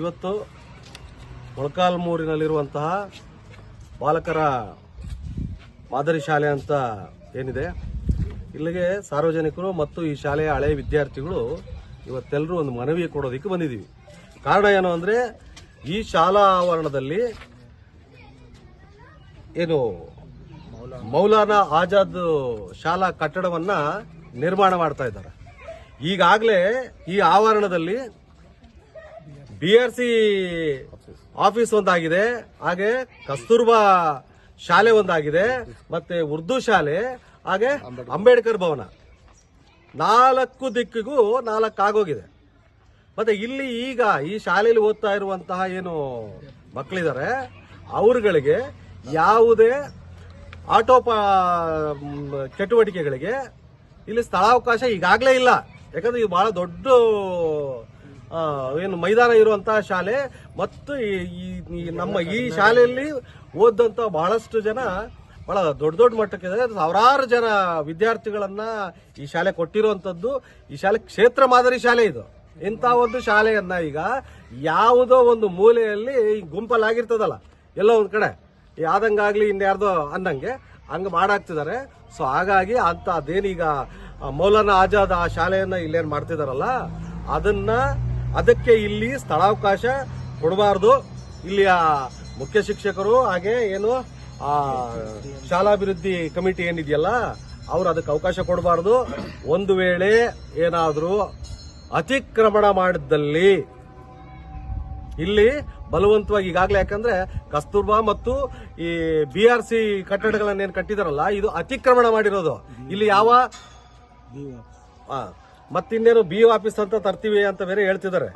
ಇವತ್ತು ಮೊಳಕಾಲ್ಮೂರಿನಲ್ಲಿರುವಂತಹ ಬಾಲಕರ ಮಾದರಿ ಶಾಲೆ ಅಂತ ಏನಿದೆ. ಇಲ್ಲಿಗೆ ಸಾರ್ವಜನಿಕರು ಮತ್ತು ಈ ಶಾಲೆಯ ಹಳೆಯ ವಿದ್ಯಾರ್ಥಿಗಳು ಇವತ್ತೆಲ್ಲರೂ ಒಂದು ಮನವಿ ಕೊಡೋದಕ್ಕೆ ಬಂದಿದ್ದೀವಿ. ಕಾರಣ ಏನು ಅಂದರೆ, ಈ ಶಾಲಾ ಆವರಣದಲ್ಲಿ ಏನು ಮೌಲಾನಾ ಆಜಾದ್ ಶಾಲಾ ಕಟ್ಟಡವನ್ನು ನಿರ್ಮಾಣ ಮಾಡ್ತಾ ಇದ್ದಾರೆ. ಈಗಾಗಲೇ ಈ ಆವರಣದಲ್ಲಿ ಬಿ ಆರ್ ಸಿ ಆಫೀಸ್ ಒಂದಾಗಿದೆ. ಹಾಗೆ ಕಸ್ತೂರ್ಬಾ ಶಾಲೆ ಒಂದಾಗಿದೆ. ಮತ್ತೆ ಉರ್ದು ಶಾಲೆ, ಹಾಗೆ ಅಂಬೇಡ್ಕರ್ ಭವನ. ನಾಲ್ಕು ದಿಕ್ಕಿಗೂ ನಾಲ್ಕು ಆಗೋಗಿದೆ ಮತ್ತೆ ಇಲ್ಲಿ ಈಗ ಈ ಶಾಲೆಯಲ್ಲಿ ಓದ್ತಾ ಇರುವಂತಹ ಏನು ಮಕ್ಕಳಿದ್ದಾರೆ, ಅವರುಗಳಿಗೆ ಯಾವುದೇ ಆಟೋ ಪ- ಚಟುವಟಿಕೆಗಳಿಗೆ ಇಲ್ಲಿ ಸ್ಥಳಾವಕಾಶ ಈಗಾಗಲೇ ಇಲ್ಲ. ಯಾಕಂದ್ರೆ ಇದು ಬಹಳ ದೊಡ್ಡ ಏನು ಮೈದಾನ ಇರುವಂತಹ ಶಾಲೆ. ಮತ್ತು ಈ- ನಮ್ಮ ಈ ಶಾಲೆಯಲ್ಲಿ ಓದಂತ ಬಹಳಷ್ಟು ಜನ ಬಹಳ ದೊಡ್ಡ ದೊಡ್ಡ ಮಟ್ಟಕ್ಕೆ. ಸಾವಿರಾರು ಜನ ವಿದ್ಯಾರ್ಥಿಗಳನ್ನ ಈ ಶಾಲೆ ಕೊಟ್ಟಿರುವಂತದ್ದು. ಈ ಶಾಲೆ ಕ್ಷೇತ್ರ ಮಾದರಿ ಶಾಲೆ ಇದು. ಇಂಥ ಒಂದು ಶಾಲೆಯನ್ನ ಈಗ ಯಾವುದೋ ಒಂದು ಮೂಲೆಯಲ್ಲಿ ಗುಂಪಲ್ಲಾಗಿರ್ತದಲ್ಲ, ಎಲ್ಲೋ ಒಂದ್ ಕಡೆ. ಯಾವ್ದಂಗಾಗ್ಲಿ ಇನ್ಯಾರ್ದೋ ಅನ್ನಂಗೆ ಹಂಗ ಮಾಡಾಕ್ತಿದ್ದಾರೆ. ಸೊ ಹಾಗಾಗಿ ಅಂತ ಅದೇನೀಗ ಮೌಲಾನಾ ಆಜಾದ್ ಆ ಶಾಲೆಯನ್ನ ಇಲ್ಲೇನ್ ಮಾಡ್ತಿದಾರಲ್ಲ, ಅದನ್ನ ಅದಕ್ಕೆ ಇಲ್ಲಿ ಸ್ಥಳಾವಕಾಶ ಕೊಡಬಾರ್ದು. ಇಲ್ಲಿಯ ಮುಖ್ಯ ಶಿಕ್ಷಕರು ಹಾಗೆ ಏನು ಆ ಶಾಲಾಭಿವೃದ್ಧಿ ಕಮಿಟಿ ಏನಿದೆಯಲ್ಲ ಅವ್ರು ಅದಕ್ಕೆ ಅವಕಾಶ ಕೊಡಬಾರ್ದು. ಒಂದು ವೇಳೆ ಏನಾದರೂ ಅತಿಕ್ರಮಣ ಮಾಡಿದ್ದಲ್ಲಿ ಇಲ್ಲಿ ಬಲವಂತವಾಗಿ ಈಗಾಗಲೇ ಯಾಕಂದ್ರೆ ಕಸ್ತೂರ್ಬಾ ಮತ್ತು ಈ ಬಿ ಆರ್ ಸಿ ಕಟ್ಟಡಗಳನ್ನೇನು ಕಟ್ಟಿದಾರಲ್ಲ ಇದು ಅತಿಕ್ರಮಣ ಮಾಡಿರೋದು. ಇಲ್ಲಿ ಯಾವ ಮತ್ತಿನ್ನೇನು ಬಿ ಆಫೀಸ್ ಅಂತ ತರ್ತೀವಿ ಅಂತ ಬೇರೆ ಹೇಳ್ತಿದ್ದಾರೆ.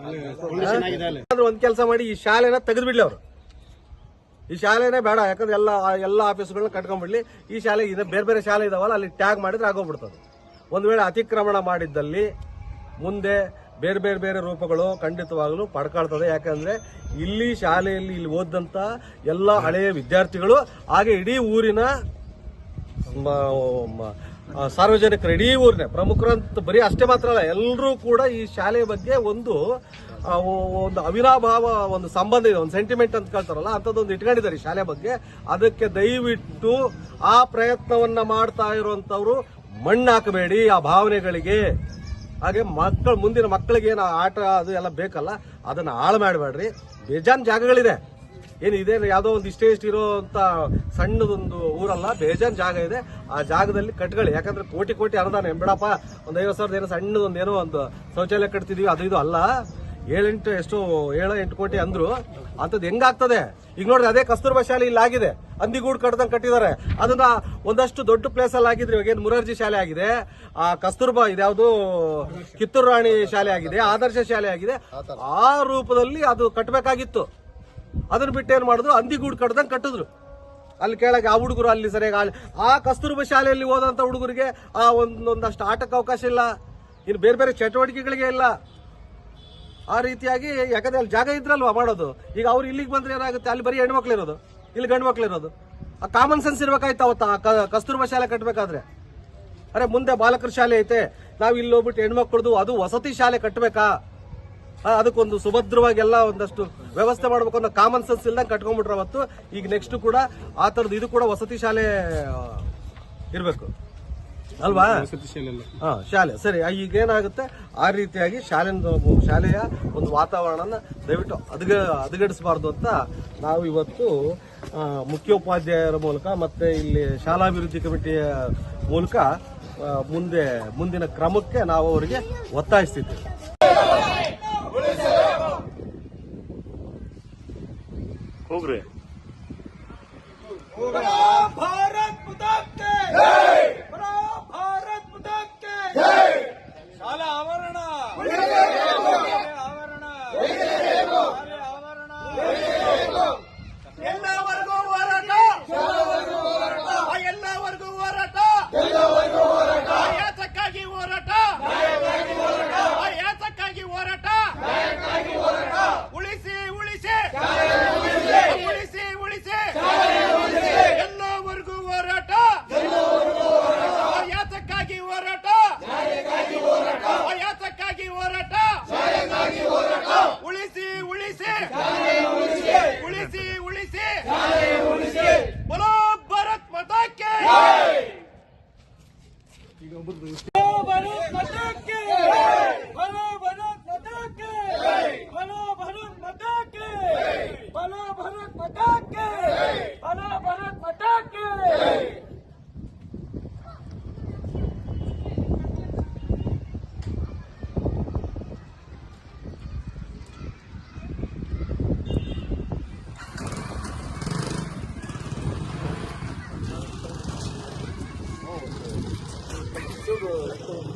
ಒಂದ್ ಕೆಲಸ ಮಾಡಿ ಈ ಶಾಲೆನ ತೆಗೆದ್ಬಿಡ್ಲಿ ಅವರು. ಈ ಶಾಲೆನೇ ಬೇಡ ಯಾಕಂದ್ರೆ ಎಲ್ಲ ಎಲ್ಲ ಆಫೀಸ್ಗಳನ್ನ ಕಟ್ಕೊಂಡ್ಬಿಡ್ಲಿ. ಈ ಶಾಲೆ ಇದೆ ಬೇರೆ ಬೇರೆ ಶಾಲೆ ಇದಾವಲ್ಲ ಅಲ್ಲಿ ಟ್ಯಾಗ್ ಮಾಡಿದ್ರೆ ಆಗೋಗ್ಬಿಡ್ತದೆ. ಒಂದು ವೇಳೆ ಅತಿಕ್ರಮಣ ಮಾಡಿದ್ದಲ್ಲಿ ಮುಂದೆ ಬೇರೆ ಬೇರೆ ಬೇರೆ ರೂಪಗಳು ಖಂಡಿತವಾಗಲೂ ಪಡ್ಕೊಳ್ತದೆ. ಯಾಕಂದ್ರೆ ಇಲ್ಲಿ ಶಾಲೆಯಲ್ಲಿ ಇಲ್ಲಿ ಓದಂತ ಎಲ್ಲ ಹಳೆಯ ವಿದ್ಯಾರ್ಥಿಗಳು ಹಾಗೆ ಇಡೀ ಊರಿನ ಸಾರ್ವಜನಿಕರು ಇಡೀ ಊರಿನ, ಪ್ರಮುಖರಂತ ಬರೀ ಅಷ್ಟೇ ಮಾತ್ರ ಅಲ್ಲ ಎಲ್ಲರೂ ಕೂಡ ಈ ಶಾಲೆಯ ಬಗ್ಗೆ ಒಂದು ಒಂದು ಅವಿನಾಭಾವ, ಒಂದು ಸಂಬಂಧ ಇದೆ, ಒಂದು ಸೆಂಟಿಮೆಂಟ್ ಅಂತ ಕೇಳ್ತಾರಲ್ಲ, ಅಂಥದ್ದೊಂದು ಇಟ್ಕೊಂಡಿದ್ದಾರೆ ಈ ಶಾಲೆ ಬಗ್ಗೆ. ಅದಕ್ಕೆ ದಯವಿಟ್ಟು ಆ ಪ್ರಯತ್ನವನ್ನ ಮಾಡ್ತಾ ಇರುವಂತವ್ರು ಮಣ್ಣು ಹಾಕಬೇಡಿ ಆ ಭಾವನೆಗಳಿಗೆ. ಹಾಗೆ ಮಕ್ಕಳು, ಮುಂದಿನ ಮಕ್ಕಳಿಗೆ ಏನು ಆಟ ಅದು ಎಲ್ಲ ಬೇಕಲ್ಲ, ಅದನ್ನ ಹಾಳು ಮಾಡಬೇಡ್ರಿ. ಬೇಜಾನ್ ಜಾಗಗಳಿದೆ. ಏನು ಇದೇನು ಯಾವುದೋ ಒಂದು ಇಷ್ಟೇ ಇಷ್ಟು ಅಂತ ಸಣ್ಣದೊಂದು ಊರಲ್ಲ, ಬೇಜಾನ್ ಜಾಗ ಇದೆ. ಆ ಜಾಗದಲ್ಲಿ ಕಟ್ಕೊಳ್ಳಿ ಯಾಕಂದ್ರೆ ಕೋಟಿ ಕೋಟಿ ಅನುದಾನ. ಎಂಬಿಡಪ್ಪ ಒಂದು ಐವತ್ತು ಸಾವಿರದ ಏನೋ ಸಣ್ಣದೊಂದು ಏನೋ ಒಂದು ಶೌಚಾಲಯ ಕಟ್ತಿದೀವಿ, ಅದು ಇದು ಅಲ್ಲ. ಏಳೆಂಟು, ಎಷ್ಟು, ಏಳು, ಎಂಟು ಕೋಟಿ ಅಂದ್ರು. ಅಂಥದ್ದು ಹೆಂಗಾಗ್ತದೆ? ಈಗ ನೋಡ್ರಿ, ಅದೇ ಕಸ್ತೂರ್ಬಾ ಶಾಲೆ ಇಲ್ಲಿ ಆಗಿದೆ. ಅಂದಿಗೂಡು ಕಟ್ಟದಂಗೆ ಕಟ್ಟಿದ್ದಾರೆ. ಅದನ್ನ ಒಂದಷ್ಟು ದೊಡ್ಡ ಪ್ಲೇಸ್ ಅಲ್ಲಿ ಆಗಿದ್ರೆ ಇವಾಗ ಏನು ಮುರಾರ್ಜಿ ಶಾಲೆ ಆಗಿದೆ? ಆ ಕಸ್ತೂರ್ಬಾ ಇದ್ಯಾವುದು ಕಿತ್ತೂರು ರಾಣಿ ಶಾಲೆ ಆಗಿದೆ, ಆದರ್ಶ ಶಾಲೆ ಆಗಿದೆ. ಆ ರೂಪದಲ್ಲಿ ಅದು ಕಟ್ಟಬೇಕಾಗಿತ್ತು. ಅದನ್ನ ಬಿಟ್ಟು ಏನ್ ಮಾಡಿದ್ರು? ಅಂದಿಗೂಡು ಕಟ್ಟದಂಗೆ ಕಟ್ಟಿದ್ರು. ಅಲ್ಲಿ ಕೇಳಕ್ಕೆ ಆ ಹುಡುಗರು ಅಲ್ಲಿ ಸರಿಯಾಗಿ ಆ ಕಸ್ತೂರ್ಬಾ ಶಾಲೆಯಲ್ಲಿ ಓದಂತ ಹುಡುಗರಿಗೆ ಆ ಒಂದೊಂದಷ್ಟು ಆಟಕ್ಕೆ ಅವಕಾಶ ಇಲ್ಲ. ಇನ್ನು ಬೇರೆ ಬೇರೆ ಚಟುವಟಿಕೆಗಳಿಗೆ ಇಲ್ಲ. ಆ ರೀತಿಯಾಗಿ ಯಾಕಂದ್ರೆ ಅಲ್ಲಿ ಜಾಗ ಇದ್ರಲ್ವಾ ಮಾಡೋದು? ಈಗ ಅವ್ರು ಇಲ್ಲಿಗೆ ಬಂದ್ರೆ ಏನಾಗುತ್ತೆ? ಅಲ್ಲಿ ಬರೀ ಹೆಣ್ಮಕ್ಳು ಇರೋದು. ಇಲ್ಲಿ ಗಂಡು ಮಕ್ಳು ಇರೋದು. ಆ ಕಾಮನ್ ಸೆನ್ಸ್ ಇರ್ಬೇಕಾಯ್ತು ಅವತ್ತ ಕಸ್ತೂರ್ಬಾ ಶಾಲೆ ಕಟ್ಟಬೇಕಾದ್ರೆ ಅರೆ, ಮುಂದೆ ಬಾಲಕರ ಶಾಲೆ ಐತೆ. ನಾವು ಇಲ್ಲಿ ಹೋಗ್ಬಿಟ್ಟು ಹೆಣ್ಮಕ್ಳದು ಅದು ವಸತಿ ಶಾಲೆ ಕಟ್ಟಬೇಕಾ ಅದಕ್ಕೊಂದು ಸುಭದ್ರವಾಗೆಲ್ಲ ಒಂದಷ್ಟು ವ್ಯವಸ್ಥೆ ಮಾಡ್ಬೇಕು ಅನ್ನೋ ಕಾಮನ್ ಸೆನ್ಸ್ ಇಲ್ದಂಗೆ ಕಟ್ಕೊಂಡ್ಬಿಟ್ರೆ ಅವತ್ತು ಈಗ ನೆಕ್ಸ್ಟ್ ಕೂಡ ಆ ಥರದ್ದು ಇದು ಕೂಡ ವಸತಿ ಶಾಲೆ ಇರಬೇಕು. ಅಲ್ವಾ? ಹಾ ಶಾಲೆ. ಸರಿ ಈಗ ಏನಾಗುತ್ತೆ? ಆ ರೀತಿಯಾಗಿ ಶಾಲೆ ಶಾಲೆಯ ಒಂದು ವಾತಾವರಣನ ದಯವಿಟ್ಟು ಅದ್ಗ ಅದ್ಗಡಿಸಬಾರ್ದು ಅಂತ ನಾವು ಇವತ್ತು ಮುಖ್ಯೋಪಾಧ್ಯಾಯರ ಮೂಲಕ ಮತ್ತೆ ಇಲ್ಲಿ ಶಾಲಾಭಿವೃದ್ಧಿ ಕಮಿಟಿಯ ಮೂಲಕ ಮುಂದೆ ಮುಂದಿನ ಕ್ರಮಕ್ಕೆ ನಾವು ಅವರಿಗೆ ಒತ್ತಾಯಿಸ್ತಿದ್ದೇವೆ. ಹೋಗ್ರಿ Yeah.